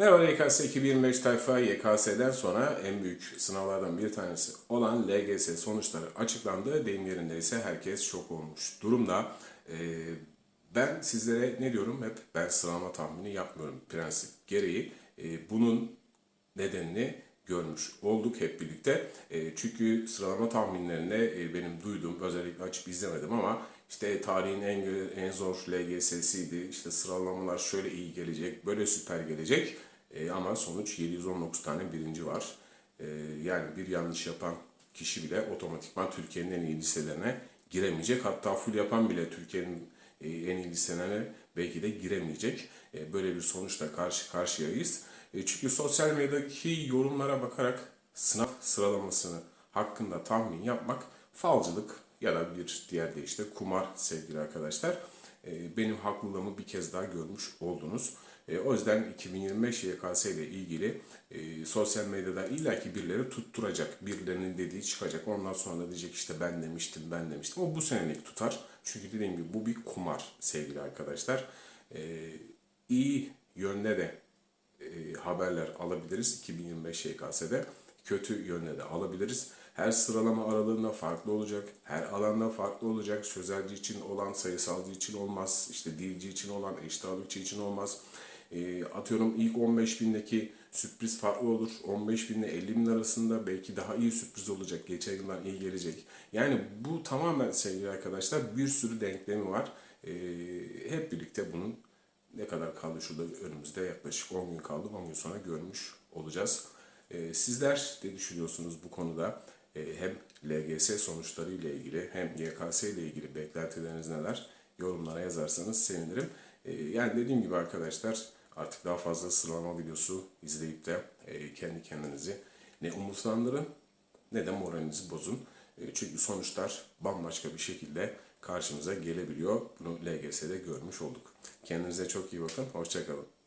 Merhaba YKS 2025 tayfa YKS'den sonra en büyük sınavlardan bir tanesi olan LGS sonuçları açıklandı. Deyim yerindeyse herkes şok olmuş durumda. Ee, ben sizlere ne diyorum hep ben sıralama tahmini yapmıyorum prensip gereği. Ee, bunun nedenini görmüş olduk hep birlikte. E, çünkü sıralama tahminlerine e, benim duyduğum özellikle açıp izlemedim ama işte tarihin en en zor LGS'siydi. İşte sıralamalar şöyle iyi gelecek, böyle süper gelecek. E, ama sonuç 719 tane birinci var. E, yani bir yanlış yapan kişi bile otomatikman Türkiye'nin en iyi liselerine giremeyecek. Hatta full yapan bile Türkiye'nin e, en iyi liselerine belki de giremeyecek. E, Böyle bir sonuçla karşı karşıyayız. E, Çünkü sosyal medyadaki yorumlara bakarak sınav sıralamasını hakkında tahmin yapmak falcılık ya da bir diğer deyişle kumar sevgili arkadaşlar. E, Benim haklılığımı bir kez daha görmüş oldunuz. E, O yüzden 2025 YKS ile ilgili e, sosyal medyada illaki birileri tutturacak. Birilerinin dediği çıkacak. Ondan sonra da diyecek işte ben demiştim, ben demiştim. O bu senelik tutar. Çünkü dediğim gibi bu bir kumar sevgili arkadaşlar. E, iyi yönde de e, haberler alabiliriz 2025 YKS'de. Kötü yönde de alabiliriz. Her sıralama aralığında farklı olacak. Her alanda farklı olacak. Sözelci için olan, sayısalcı için olmaz. İşte dilci için olan, eşit için olmaz. E, atıyorum ilk 15 bindeki sürpriz farklı olur. 15 bin ile 50 bin arasında belki daha iyi sürpriz olacak. Geçen yıldan iyi gelecek. Yani bu tamamen sevgili arkadaşlar bir sürü denklemi var. E, hep birlikte bunun ne kadar kaldı şurada önümüzde yaklaşık 10 gün kaldı. 10 gün sonra görmüş olacağız. Ee, sizler ne düşünüyorsunuz bu konuda? Ee, hem LGS sonuçları ile ilgili hem YKS ile ilgili beklentileriniz neler? Yorumlara yazarsanız sevinirim. Ee, yani dediğim gibi arkadaşlar artık daha fazla sıralama videosu izleyip de e, kendi kendinizi ne umutlandırın ne de moralinizi bozun. E, Çünkü sonuçlar bambaşka bir şekilde karşımıza gelebiliyor. Bunu LGS'de görmüş olduk. Kendinize çok iyi bakın. Hoşçakalın.